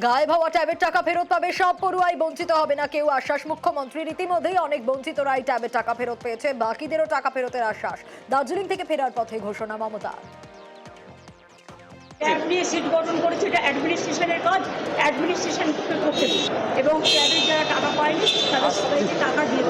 গায়ে ভাবা ট্যাবের টাকা ফেরত পাবে সব পড়ুয়াই, বঞ্চিত হবে না কেউ। আশ্বাস মুখ্যমন্ত্রীর ইতিমধ্যেই অনেক বঞ্চিতরাই ট্যাবের টাকা ফেরত পেয়েছে, বাকিদেরও টাকা ফেরতের আশ্বাস। দার্জিলিং থেকে ফেরার পথে ঘোষণা মমতা। ট্যাব সিট গঠন করেছে, এটা অ্যাডমিনিস্ট্রেশনের কাজ। অ্যাডমিনিস্ট্রেশনকে এবং ট্যাবের যারা টাকা পায়নি, তাদের সবাইকে টাকা দিয়ে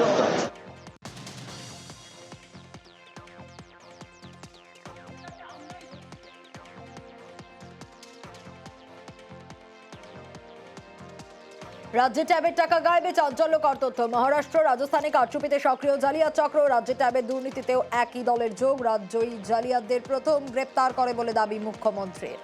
রাজ্যে ট্যাবের টাকা গায়েবে, চাঞ্চল্যকর তথ্য। মহারাষ্ট্র, রাজস্থানে কারচুপিতে সক্রিয় জালিয়াত চক্র, রাজ্যে ট্যাবের দুর্নীতিতেও একই দলের যোগ। রাজ্যই জালিয়াতদের প্রথম গ্রেপ্তার করে বলে দাবি মুখ্যমন্ত্রীর।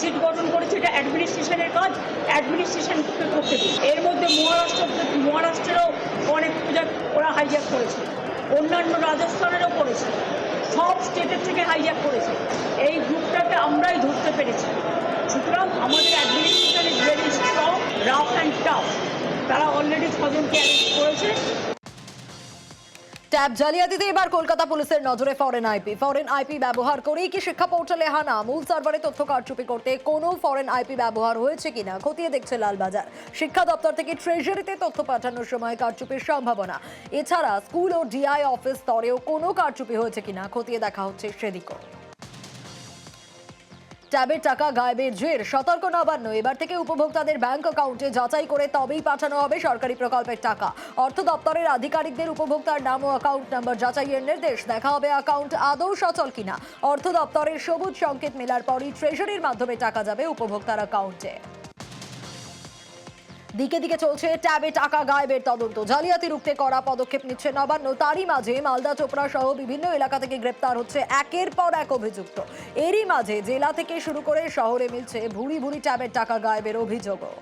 সিট গঠন করেছে, এটা অ্যাডমিনিস্ট্রেশনের কাজ। অ্যাডমিনিস্ট্রেশনকে করতে এর মধ্যে মহারাষ্ট্র, মহারাষ্ট্রেরও অনেক প্রজেক্ট ওরা হাইজ্যাক করেছে। অন্যান্য রাজস্থানেরও করেছে। সব স্টেটের থেকে হাইজ্যাক করেছে। এই গ্রুপটাকে আমরাই ধরতে পেরেছি। সুতরাং আমাদের administration is very strong rough and tough তারা অলরেডি ছজনকে অ্যারেস্ট করেছে। ট্যাব জালিয়াতিতে এবার কলকাতা পুলিশের নজরে ফরেন আইপি ফরেন আইপি ব্যবহার করেই কি শিক্ষা পোর্টালে হানা? মূল সার্ভারে তথ্য কারচুপি করতে কোনো ফরেন আইপি ব্যবহার হয়েছে কিনা? খতিয়ে দেখছে লালবাজার। শিক্ষা দপ্তর থেকে ট্রেজারিতে তথ্য পাঠানোর সময় কারচুপির সম্ভাবনা। এছাড়া স্কুল ও ডিআই অফিস স্তরেও কোনো কারচুপি হয়েছে কিনা? খতিয়ে দেখা হচ্ছে সেদিকও। ট্যাবের টাকা গায়েবের জের, সতর্ক নবান্ন। এবার থেকে উপভোক্তাদের ব্যাংক অ্যাকাউন্টে যাচাই করে তবেই পাঠানো হবে সরকারি প্রকল্পের টাকা। অর্থ দপ্তরের আধিকারিকদের উপভোক্তার নাম ও অ্যাকাউন্ট নাম্বার যাচাইয়ের নির্দেশ। দেখা হবে অ্যাকাউন্ট আদৌ সচল কিনা। অর্থ দপ্তরের সবুজ সংকেত মেলার পরই ট্রেজারির মাধ্যমে টাকা যাবে উপভোক্তার অ্যাকাউন্টে। দিকে দিকে চলছে, ট্যাবে টাকা গায়েবের তদন্ত। জালিয়াতি রুখতে করা পদক্ষেপ নিচ্ছে নবান্ন। তারই মাঝে মালদা, চোপড়া সহ বিভিন্ন এলাকা থেকে গ্রেপ্তার হচ্ছে একের পর এক অভিযুক্ত। এরই মাঝে জেলা থেকে শুরু করে শহরে মিলছে ভুড়ি ভুরি ট্যাবের টাকা গায়েবের অভিযোগও।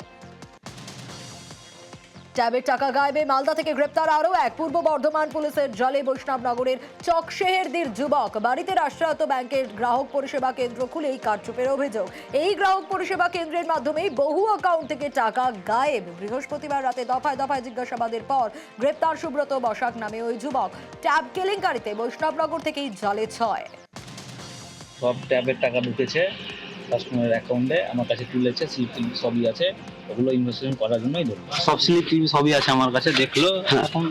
ট্যাবের টাকা গায়েবে। মালদা থেকে গ্রেপ্তার আরও এক। পূর্ব বর্ধমান পুলিশের জলে বৈষ্ণবনগরের চকশেহেরদির যুবক বাড়িতে রাষ্ট্রায়ত্ত ব্যাংকের গ্রাহক পরিষেবা কেন্দ্র খুলেই কারচুপের অভিযোগ। এই গ্রাহক পরিষেবা কেন্দ্রের মাধ্যমেই বহু অ্যাকাউন্ট থেকে টাকা গায়েব। বৃহস্পতিবার রাতে দফায় দফায় জিজ্ঞাসাবাদের পর গ্রেপ্তার সুব্রত বসাক নামে ওই যুবক। ট্যাব কেলেঙ্কারিতে বৈষ্ণবনগর থেকেই জলে ছয়। সব ট্যাবের টাকা ঢুকেছে। কাস্টমারের অ্যাকাউন্টে আমার কাছে তুলেছে স্লিপ টিপ সবই আছে। ওগুলো ইনভেস্টমেন্ট করার জন্যই ধরবো। সব স্লিপ টিপ সবই আছে আমার কাছে দেখল এখন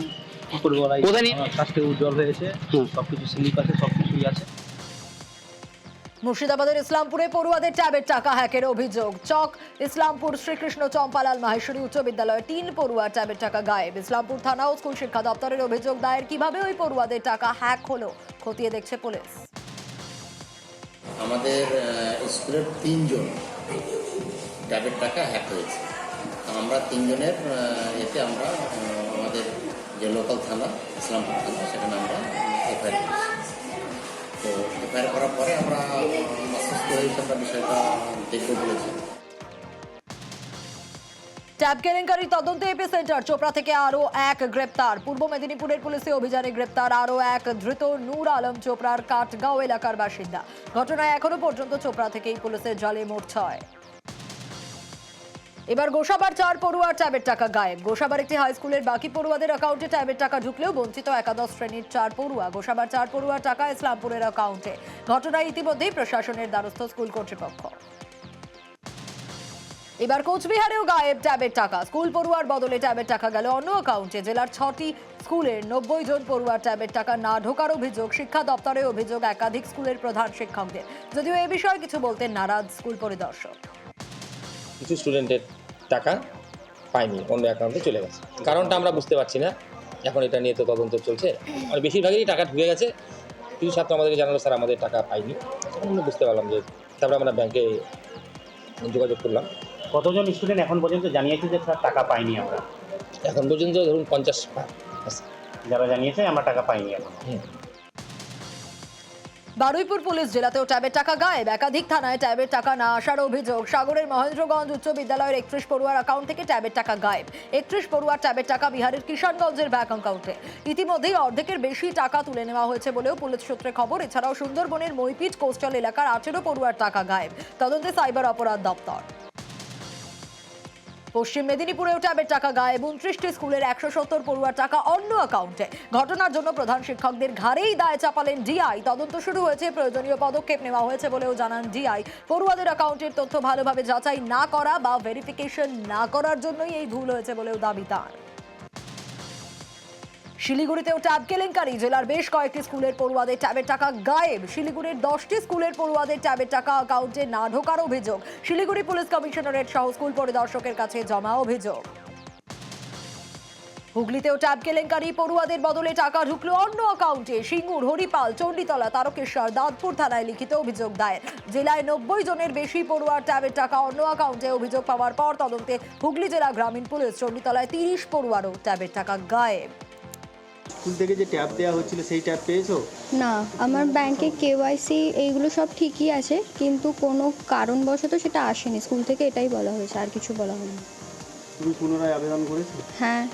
কি করব কোথায় নিয়ে- আমার কাছ থেকে উজ্জ্বল হয়েছে। সব কিছু স্লিপ আছে সব কিছুই আছে। মুর্শিদাবাদের ইসলামপুরে পড়ুয়াদের ট্যাবের টাকা হ্যাকের অভিযোগ। চক ইসলামপুর শ্রীকৃষ্ণ চম্পালাল মাহেশ্বরী উচ্চ বিদ্যালয়ে তিন পড়ুয়া ট্যাবের টাকা গায়েব। ইসলামপুর থানা ও স্কুল শিক্ষা দপ্তরের অভিযোগ দায়ের। কীভাবে ওই পড়ুয়াদের টাকা হ্যাক হলো খতিয়ে দেখছে পুলিশ। আমাদের স্কুলের তিনজন ট্যাবের টাকা হ্যাক হয়েছে। আমরা তিনজনের এতে আমরা আমাদের যে লোকাল থানা, ইসলামপুর থানা, সেখানে আমরা এফআইআর করেছি। তো এফআইআর করার পরে আমরা আশ্বস্ত হয়েছি আমরা বিষয়টা দেখব বলেছি। ট্যাব কেলেঙ্কারি তদন্তে এপি সেন্টার, চোপড়া থেকে আরও এক গ্রেপ্তার। পূর্ব মেদিনীপুরের পুলিশি অভিযানে গ্রেপ্তার আরও এক ধৃত নূর আলম চোপড়ার কাঠগাঁও এলাকার বাসিন্দা। ঘটনায় এখনও পর্যন্ত চোপড়া থেকেই পুলিশের জালে মোট ছয়। এবার গোসাবার চার পড়ুয়ার ট্যাবের টাকা গায়েব। গোসাবার একটি হাই স্কুলের বাকি পড়ুয়াদের অ্যাকাউন্টে ট্যাবের টাকা ঢুকলেও বঞ্চিত একাদশ শ্রেণির চার পড়ুয়া। গোসাবার চার পড়ুয়ার টাকা ইসলামপুরের অ্যাকাউন্টে ঘটনায় ইতিমধ্যেই প্রশাসনের দ্বারস্থ স্কুল কর্তৃপক্ষ। এবার কোচবিহারেও গায়েব ট্যাবের টাকা। স্কুল পড়ুয়ার বদলে ট্যাবের টাকা গেল অন্য অ্যাকাউন্টে জেলার ছটি স্কুলের নব্বই জন পড়ুয়ার ট্যাবের টাকা না ঢোকার অভিযোগ, শিক্ষা দপ্তরের অভিযোগ একাধিক স্কুলের প্রধান শিক্ষকদের। যদিও এ বিষয়ে কিছু বলতেন নারাজ স্কুল পরিদর্শক। কিছু স্টুডেন্টের টাকা পায়নি, অন্য অ্যাকাউন্টে চলে গেছে। কারণটা আমরা বুঝতে পারছি না। এখন এটা নিয়ে তো তদন্ত চলছে। আর বেশিরভাগই টাকা ঢুকে গেছে। কিছু ছাত্র আমাদেরকে জানালো, স্যার, আমাদের টাকা পাইনি বুঝতে পারলাম যে, তারপরে আমরা ব্যাংকে যোগাযোগ করলাম। কতজন স্টুডেন্ট এখন পর্যন্ত জানিয়েছে যে স্যার টাকা পাইনি আমরা? এখন পর্যন্ত ধরুন পঞ্চাশ যারা জানিয়েছে আমরা টাকা পাইনি এখন। বারুইপুর পুলিশ জেলাতেও ট্যাবের টাকা গায়েব। একাধিক থানায় ট্যাবের টাকা না আসার অভিযোগ। সাগরের মহেন্দ্রগঞ্জ উচ্চ বিদ্যালয়ের একত্রিশ পড়ুয়ার অ্যাকাউন্ট থেকে ট্যাবের টাকা গায়েব। একত্রিশ পড়ুয়ার ট্যাবের টাকা বিহারের কিষানগঞ্জের ব্যাংক অ্যাকাউন্টে ইতিমধ্যেই অর্ধেকের বেশি টাকা তুলে নেওয়া হয়েছে বলেও পুলিশ সূত্রে খবর। এছাড়াও সুন্দরবনের মইপিচ কোস্টাল এলাকার আঠেরো পড়ুয়ার টাকা গায়েব। তদন্তে সাইবার অপরাধ দপ্তর। পশ্চিম মেদিনীপুরেও ট্যাবের টাকা গায়ে এবং ত্রিশটি স্কুলের একশো সত্তর পড়ুয়ার টাকা অন্য অ্যাকাউন্টে ঘটনার জন্য প্রধান শিক্ষকদের ঘাড়েই দায় চাপালেন ডিআই তদন্ত শুরু হয়েছে, প্রয়োজনীয় পদক্ষেপ নেওয়া হয়েছে বলেও জানান ডিআই পড়ুয়াদের অ্যাকাউন্টের তথ্য ভালোভাবে যাচাই না করা বা ভেরিফিকেশন না করার জন্যই এই ভুল হয়েছে বলেও দাবি তার। শিলিগুড়িতেও ট্যাব কেলেঙ্কারি। জেলার বেশ কয়েকটি স্কুলের পড়ুয়াদের ট্যাবের টাকা গায়েব। শিলিগুড়ির দশটি স্কুলের পড়ুয়াদের ট্যাবের টাকা অ্যাকাউন্টে না ঢোকার অভিযোগ। শিলিগুড়ি পুলিশ কমিশনারেট সহ স্কুল পরিদর্শকের কাছে জমা অভিযোগ। হুগলিতেও ট্যাব কেলেঙ্কারি। পড়ুয়াদের বদলে টাকা ঢুকলো অন্য অ্যাকাউন্টে সিঙ্গুর, হরিপাল, চণ্ডীতলা, তারকেশ্বর, দাঁতপুর থানায় লিখিত অভিযোগ দায়ের। জেলায় নব্বই জনের বেশি পড়ুয়ার ট্যাবের টাকা অন্য অ্যাকাউন্টে অভিযোগ পাওয়ার পর তদন্তে হুগলি জেলা গ্রামীণ পুলিশ চণ্ডীতলায় তিরিশ পড়ুয়ারও ট্যাবের টাকা গায়েব। স্কুল থেকে যে ট্যাব দেওয়া হচ্ছিল সেই ট্যাব পেয়েছ? না আমার ব্যাংকে কেওয়াইসি এইগুলো সব ঠিকই আছে কিন্তু কোনো কারণবশত সেটা আসেনি। স্কুল থেকে এটাই বলা হয়েছে আর কিছু বলা হয়নি। তুমি পুনরায় আবেদন করেছ? হ্যাঁ।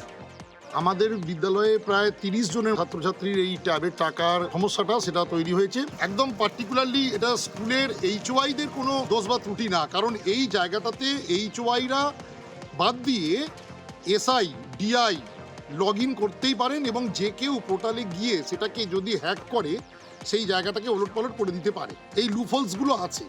আমাদের বিদ্যালয়ে প্রায় তিরিশ জনের ছাত্রছাত্রীর এই ট্যাবের টাকার সমস্যাটা সেটা তৈরি হয়েছে। একদম পার্টিকুলারলি এটা স্কুলের এইচওয়াইদের কোনো দোষ বা ত্রুটি না কারণ এই জায়গাটাতে এইচওয়াইরা বাদ দিয়ে এসআই ডিআই লগ ইন করতেই পারেন এবং যে কেউ পোর্টালে গিয়ে সেটাকে যদি হ্যাক করে, সেই জায়গাটাকে ওলট পালট করে দিতে পারে। এই লুফলসগুলো আছে।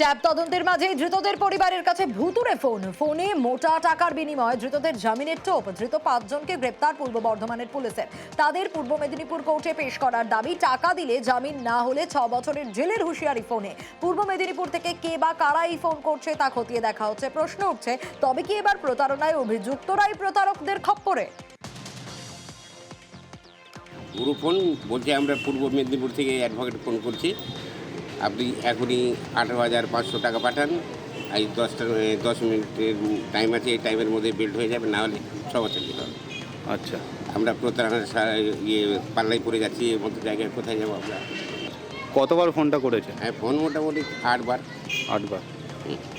ট্যাব তদন্তের মাঝে ধৃতদের পরিবারের কাছে ভুতুরে ফোন। ফোনে মোটা টাকার বিনিময়ে ধৃতদের জামিনের টোপ, ধৃত পাঁচজনকে গ্রেপ্তার পূর্ব বর্ধমানের পুলিশের তাদের পূর্ব মেদিনীপুর কোর্টে পেশ করার দাবি, টাকা দিলে জামিন না হলে ছ বছরের জেলের হুঁশিয়ারি ফোনে। পূর্ব মেদিনীপুর থেকে কে বা কারা এই ফোন করছে তা খতিয়ে দেখা হচ্ছে, প্রশ্ন উঠছে, তবে কি এবার প্রতারণায় অভিযুক্তরাই প্রতারকদের খপ্পরে? পুরো ফোন বলছে, আমরা পূর্ব মেদিনীপুর থেকে অ্যাডভোকেট ফোন করছি। আপনি এখনই আঠারো হাজার পাঁচশো টাকা পাঠান। এই দশটা দশ মিনিটের টাইম আছে এই টাইমের মধ্যে বিল্ড হয়ে যাবে না হলে বছর দিতে হবে আচ্ছা। আমরা প্রতারণার ইয়ে পাল্লাই পড়ে যাচ্ছি এর মধ্যে জায়গায় কোথায় যাব আমরা? কতবার ফোনটা করেছে? হ্যাঁ ফোন মোটামুটি আটবার। আটবার।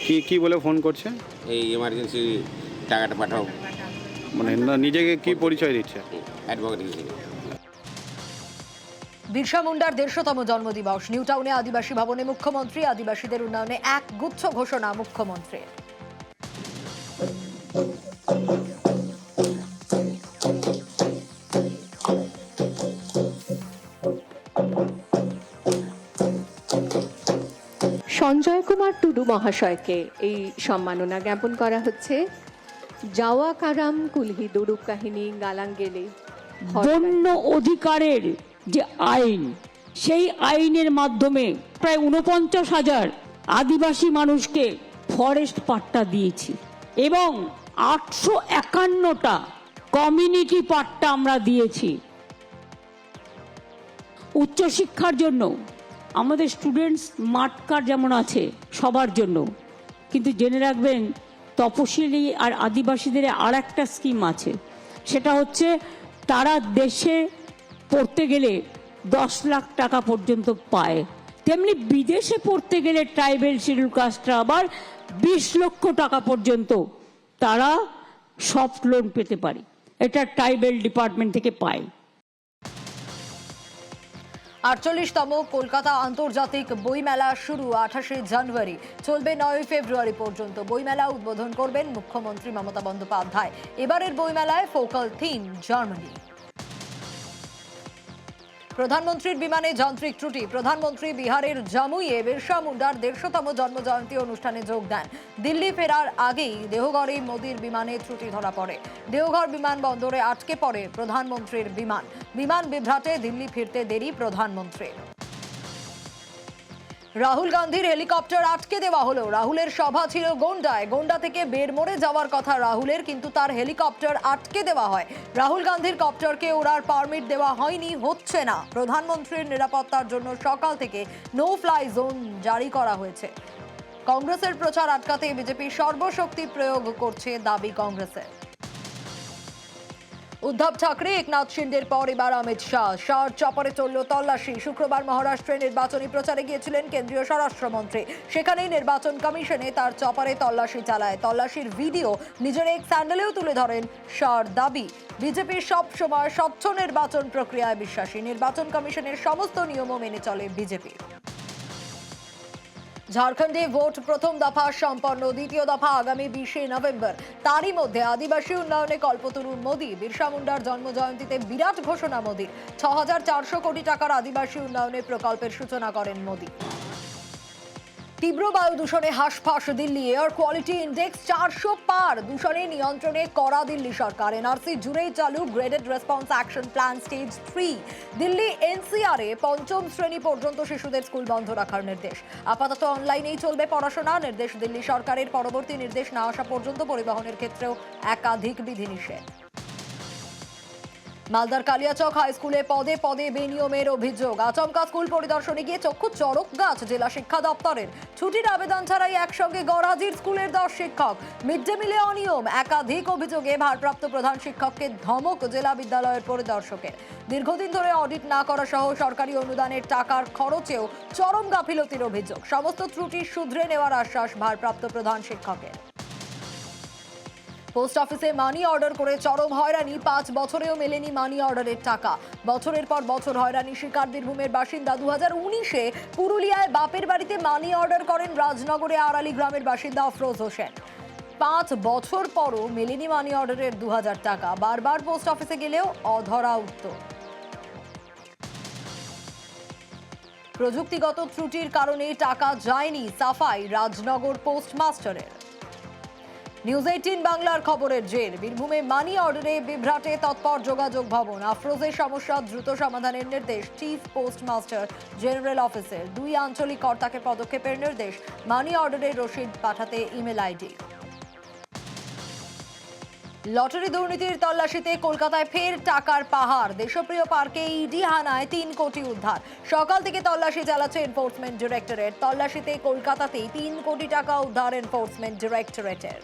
কি কি বলে ফোন করছে? এই এমার্জেন্সি টাকাটা পাঠাও। মানে নিজেকে কি পরিচয় দিচ্ছে? অ্যাডভোকেট হিসেবে। বিরসা মুন্ডার দেড়শোতম জন্মদিবস। নিউ টাউনে আদিবাসী ভবনে মুখ্যমন্ত্রী আদিবাসীদের উন্নয়নে এক গুচ্ছ ঘোষণা মুখ্যমন্ত্রীর। সঞ্জয় কুমার টুডু মহাশয়কে এই সম্মাননা জ্ঞাপন করা হচ্ছে। যাওয়া কারাম কুলহি দুরুপ কাহিনী গালাঙ্গেলে। বন্য অধিকারের যে আইন, সেই আইনের মাধ্যমে প্রায় উনপঞ্চাশ হাজার আদিবাসী মানুষকে ফরেস্ট পাট্টা দিয়েছি এবং আটশো একান্নটা কমিউনিটি পাট্টা আমরা দিয়েছি। উচ্চশিক্ষার জন্য, আমাদের স্টুডেন্টস মাঠ কার্ড যেমন আছে, সবার জন্য। কিন্তু জেনে রাখবেন, তপশিলি আর আদিবাসীদের আর একটা স্কিম আছে। সেটা হচ্ছে তারা দেশে পড়তে গেলে দশ লাখ টাকা পর্যন্ত পায়। তেমনি বিদেশে পড়তে গেলে ট্রাইবেল শিডিউল কাস্টরা আবার বিশ লক্ষ টাকা পর্যন্ত তারা সফট লোন পেতে পারে। এটা ট্রাইবেল ডিপার্টমেন্ট থেকে পায়। আটচল্লিশতম কলকাতা আন্তর্জাতিক বইমেলা শুরু আঠাশে জানুয়ারি। চলবে নয় ফেব্রুয়ারি পর্যন্ত। বইমেলা উদ্বোধন করবেন মুখ্যমন্ত্রী মমতা বন্দ্যোপাধ্যায়। এবারের বইমেলায় ফোকাল থিম, জার্মানি। প্রধানমন্ত্রীর বিমানে যান্ত্রিক ত্রুটি। প্রধানমন্ত্রী বিহারের জামুইয়ে বিরসা মুন্ডার দেড়শোতম জন্মজয়ন্তী অনুষ্ঠানে যোগ দেন। দিল্লি ফেরার আগেই দেহগড়ে মোদীর বিমানে ত্রুটি ধরা পড়ে। দেওঘর বিমানবন্দরে আটকে পড়ে প্রধানমন্ত্রীর বিমান। বিমান বিভ্রাটে দিল্লি ফিরতে দেরি প্রধানমন্ত্রীর। রাহুল গান্ধীর হেলিকপ্টার আটকে দেওয়া হলো। রাহুলের সভা ছিল গোন্ডায়। গোন্ডা থেকে বেরমোড়ে যাওয়ার কথা রাহুলের, কিন্তু তার হেলিকপ্টার আটকে দেওয়া হয়। রাহুল গান্ধীর কপ্টারকে ওড়ার পারমিট দেওয়া হয়নি, হচ্ছে না। প্রধানমন্ত্রীর নিরাপত্তার জন্য সকাল থেকে নো ফ্লাই জোন জারি করা হয়েছে। কংগ্রেসের প্রচার আটকাতে বিজেপি সর্বশক্তি প্রয়োগ করছে দাবি কংগ্রেসের। উদ্ধব ঠাকরে, একনাথ শিন্ডের পর এবার অমিত শাহ। শাহর চপরে চলল তল্লাশি। শুক্রবার মহারাষ্ট্রে নির্বাচনী প্রচারে গিয়েছিলেন কেন্দ্রীয় স্বরাষ্ট্রমন্ত্রী। সেখানেই নির্বাচন কমিশনে তার চপারে তল্লাশি চালায়। তল্লাশির ভিডিও নিজের এক স্যান্ডেলেও তুলে ধরেন শাহর দাবি। বিজেপির সব সময় স্বচ্ছ নির্বাচন প্রক্রিয়ায় বিশ্বাসী। নির্বাচন কমিশনের সমস্ত নিয়মও মেনে চলে বিজেপি। ঝাড়খণ্ডে ভোট প্রথম দফা সম্পন্ন, দ্বিতীয় দফা আগামী বিশে নভেম্বর। তারই মধ্যে আদিবাসী উন্নয়নে কল্পতরু মোদী, বিরসা মুন্ডার জন্মজয়ন্তীতে বিরাট ঘোষণা মোদীর। ছ কোটি টাকার আদিবাসী উন্নয়নে প্রকল্পের সূচনা করেন মোদী। তীব্র বায়ু দূষণে হাঁসফাঁস দিল্লি এয়ার কোয়ালিটি ইন্ডেক্স চারশো পার। দূষণে নিয়ন্ত্রণে করা দিল্লি সরকার। এনআরসি জুড়েই চালু graded response action plan stage three Delhi এনসিআরে পঞ্চম শ্রেণি পর্যন্ত শিশুদের স্কুল বন্ধ রাখার নির্দেশ। আপাতত অনলাইনেই চলবে পড়াশোনা। নির্দেশ দিল্লি সরকারের। পরবর্তী নির্দেশ না আসা পর্যন্ত পরিবহনের ক্ষেত্রেও একাধিক বিধিনিষেধ। মালদার কালিয়াচক হাই স্কুলে পদে পদে বেনিয়মের অভিযোগ। আচমকা স্কুল পরিদর্শনে গিয়ে চক্ষু চড়ক গাছ জেলা শিক্ষা দপ্তরের। ছুটির আবেদন ছাড়াই একসঙ্গে গড়হাজির স্কুলের দশ শিক্ষক। মিড ডে মিলে অনিয়ম। একাধিক অভিযোগে ভারপ্রাপ্ত প্রধান শিক্ষককে ধমক জেলা বিদ্যালয়ের পরিদর্শকের। দীর্ঘদিন ধরে অডিট না করা সহ সরকারি অনুদানের টাকার খরচেও চরম গাফিলতির অভিযোগ। সমস্ত ত্রুটি শুধরে নেওয়ার আশ্বাস ভারপ্রাপ্ত প্রধান শিক্ষকের। পোস্ট অফিসে মানি অর্ডার করে চরম হয়রানি। পাঁচ বছরেও মেলেনি মানি অর্ডারের টাকা। বছরের পর বছর হয়রানি শিকার বীরভূমের বাসিন্দা। দু হাজার উনিশে পুরুলিয়ায় বাপের বাড়িতে মানি অর্ডার করেন রাজনগরে আড়ালি গ্রামের বাসিন্দা আফরোজ হোসেন। পাঁচ বছর পরও মেলেনি মানি অর্ডারের দু হাজার টাকা। বারবার পোস্ট অফিসে গেলেও অধরা উত্তর। প্রযুক্তিগত ত্রুটির কারণে টাকা যায়নি সাফাই রাজনগর পোস্টমাস্টারের। নিউজ এইটিন বাংলার খবরের জের। বীরভূমে মানি অর্ডারে বিভ্রাটে তৎপর যোগাযোগ ভবন। আফরোজের সমস্যা, দ্রুত সমাধানের নির্দেশ চিফ পোস্টমাস্টার জেনারেল অফিসের দুই আঞ্চলিক কর্তাকে পদক্ষেপের নির্দেশ মানি অর্ডারে রসিদ পাঠাতে ইমেল আইডি। লটারি দুর্নীতির তল্লাশিতে কলকাতায় ফের টাকার পাহাড়। দেশপ্রিয় পার্কে ইডি হানায় তিন কোটি উদ্ধার। সকাল থেকে তল্লাশি চালাচ্ছে এনফোর্সমেন্ট ডিরেক্টরেট তল্লাশিতে কলকাতাতেই তিন কোটি টাকা উদ্ধার এনফোর্সমেন্ট ডিরেক্টরেটের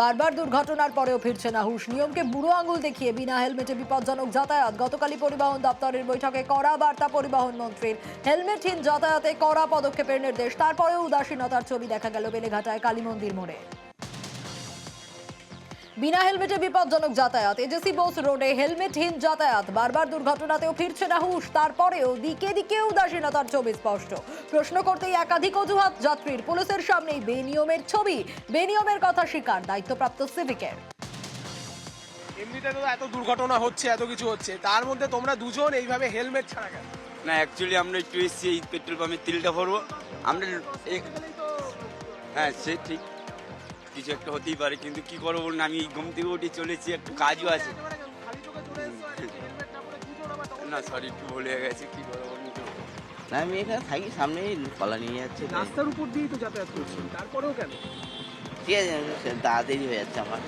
বারবার দুর্ঘটনার পরেও ফিরছে না হুশ নিয়মকে বুড়ো আঙুল দেখিয়ে বিনা হেলমেটে বিপজ্জনক যাতায়াত। গতকালই পরিবহন দপ্তরের বৈঠকে কড়া বার্তা পরিবহন মন্ত্রীর। হেলমেটহীন যাতায়াতে কড়া পদক্ষেপের নির্দেশ। তারপরেও উদাসীনতার ছবি দেখা গেল বেলেঘাটায় কালী মন্দির মোড়ে। বিনা হেলমেটে বিপজ্জনক যাতায়াত। এজেসি বোস রোডে হেলমেটহীন যাতায়াত। বারবার দুর্ঘটনাতেও ফিরছে না হুশ। তারপরেও দিকে দিকে উদাসীনতার ছবি স্পষ্ট। প্রশ্ন করতেই একাধিক অজুহাত যাত্রীর। পুলিশের সামনেই বেনিয়মের ছবি। বেনিয়মের কথা স্বীকার দায়িত্বপ্রাপ্ত সিভিকের। এমনিতে তো এত দুর্ঘটনা হচ্ছে এত কিছু হচ্ছে। তার মধ্যে তোমরা দুজন এইভাবে হেলমেট ছাড়া কেন? না অ্যাকচুয়ালি আমরা একটু এসেছি এই পেট্রোল পাম্পে তেলটা ভরবো। আমরা হ্যাঁ সে ঠিক। কিছু একটা হতেই পারে কিন্তু কি করব বলুন আমি ঘুম থেকে উঠে চলেছি একটু কাজও আছে। না সরি একটু ভুলে গেছে কি করব না আমি এখানে থাকি সামনেই কলা নিয়ে যাচ্ছে। রাস্তার উপর দিয়েই তো যাতায়াত করছি তারপরেও কেন? ঠিক আছে তাড়াতাড়ি হয়ে যাচ্ছে আমার।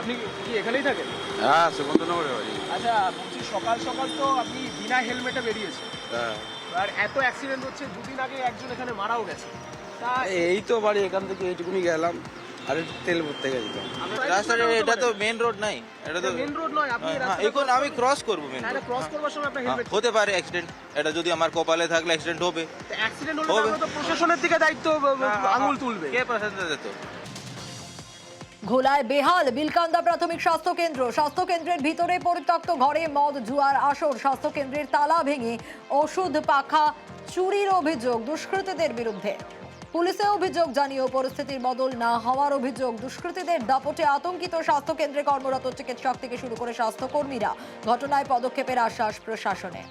আপনি কি এখানেই থাকেন? হ্যাঁ সুগন্ধনগরে বাড়ি। আচ্ছা বলছি সকাল সকাল তো আপনি বিনা হেলমেটে বেরিয়েছেন। হ্যাঁ। আর এত অ্যাক্সিডেন্ট হচ্ছে দুদিন আগে একজন এখানে মারাও গেছে। তা এই তো বাড়ি এখান থেকে এইটুকুনি গেলাম। আর তেল ভরতে গেছিলাম রাস্তাটা এটা তো মেন রোড নাই। এটা মেন রোড নয় আপনি হ্যাঁ, এখন আমি ক্রস করব মেন তাহলে ক্রস করবার সময় আপনার হেলমেট হতে পারে অ্যাক্সিডেন্ট এটা যদি আমার কপালে থাকলে অ্যাক্সিডেন্ট হবে। অ্যাক্সিডেন্ট হলে তো প্রশাসনের দিকে দায়িত্ব আঙুল তুলবে। কে ঘোলায় বেহাল বিলকান্দা প্রাথমিক স্বাস্থ্য কেন্দ্র। স্বাস্থ্য কেন্দ্রের ভিতরে পরিত্যক্ত ঘরে মদ জুয়ার আসর। স্বাস্থ্য কেন্দ্রের তালা ভেঙে ওষুধ পাখা চুরির অভিযোগ দুষ্কৃতীদের বিরুদ্ধে। পুলিশে অভিযোগ জানিয়েও পরিস্থিতির বদল না হওয়ার অভিযোগ। দুষ্কৃতীদের দাপটে আতঙ্কিত স্বাস্থ্য কেন্দ্রে কর্মরত চিকিৎসক থেকে শুরু করে স্বাস্থ্যকর্মীরা। ঘটনায় পদক্ষেপের আশ্বাস প্রশাসনের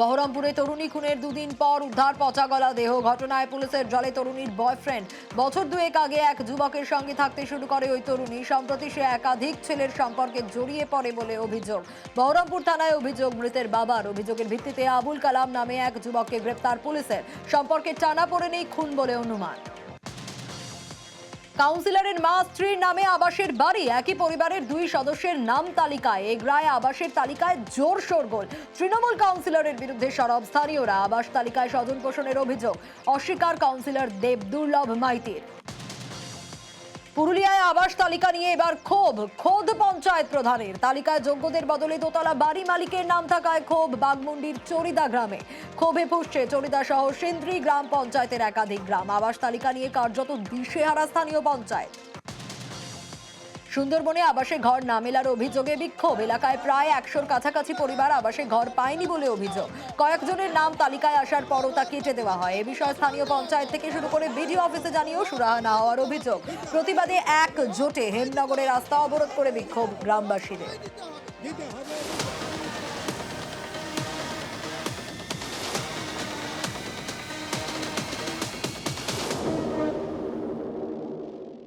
বহরমপুরে তরুণী খুনের দুদিন পর উদ্ধার পচা গলা দেহ। ঘটনায় পুলিশের জলে তরুণীর বয়ফ্রেন্ড। বছর দুয়েক আগে এক যুবকের সঙ্গে থাকতে শুরু করে ওই তরুণী। সম্প্রতি সে একাধিক ছেলের সম্পর্কে জড়িয়ে পড়ে বলে অভিযোগ। বহরমপুর থানায় অভিযোগ, মৃতের বাবার অভিযোগের ভিত্তিতে আবুল কালাম নামে এক যুবককে গ্রেপ্তার পুলিশের। সম্পর্কে টানা পড়ে নেই খুন বলে অনুমান। কাউন্সিলরের মা স্ত্রীর নামে আবাসের বাড়ি। একই পরিবারের দুই সদস্যের নাম তালিকায়। এগরায় আবাসের তালিকায় জোর শোরগোল। তৃণমূল কাউন্সিলরের বিরুদ্ধে সরব স্থানীয়রা আবাস তালিকায় স্বজন পোষণের অভিযোগ। অস্বীকার কাউন্সিলর দেব দুর্লভ মাইতির। পুরুলিয়ায় আবাস তালিকা নিয়ে এবার ক্ষোভ খোদ পঞ্চায়েত প্রধানের। তালিকায় যোগ্যদের বদলে দোতলা বাড়ি মালিকের নাম থাকায় ক্ষোভ বাগমুন্ডির চরিদা গ্রামে। ক্ষোভে ফুসছে চরিদা সহ সিন্দ্রি গ্রাম পঞ্চায়েতের একাধিক গ্রাম। আবাস তালিকা নিয়ে কার্যত দিশেহারা স্থানীয় পঞ্চায়েত। সুন্দরবনে আবাসে ঘর না মেলার অভিযোগে বিক্ষোভ। এলাকায় প্রায় একশোর কাছাকাছি পরিবার আবাসে ঘর পায়নি বলে অভিযোগ। কয়েকজনের নাম তালিকায় আসার পরও তা কেটে দেওয়া হয়। এ বিষয়ে স্থানীয় পঞ্চায়েত থেকে শুরু করে বিডিও অফিসে জানিয়েও সুরাহা না হওয়ার অভিযোগ। প্রতিবাদে এক জোটে হেমনগরে রাস্তা অবরোধ করে বিক্ষোভ গ্রামবাসীদের।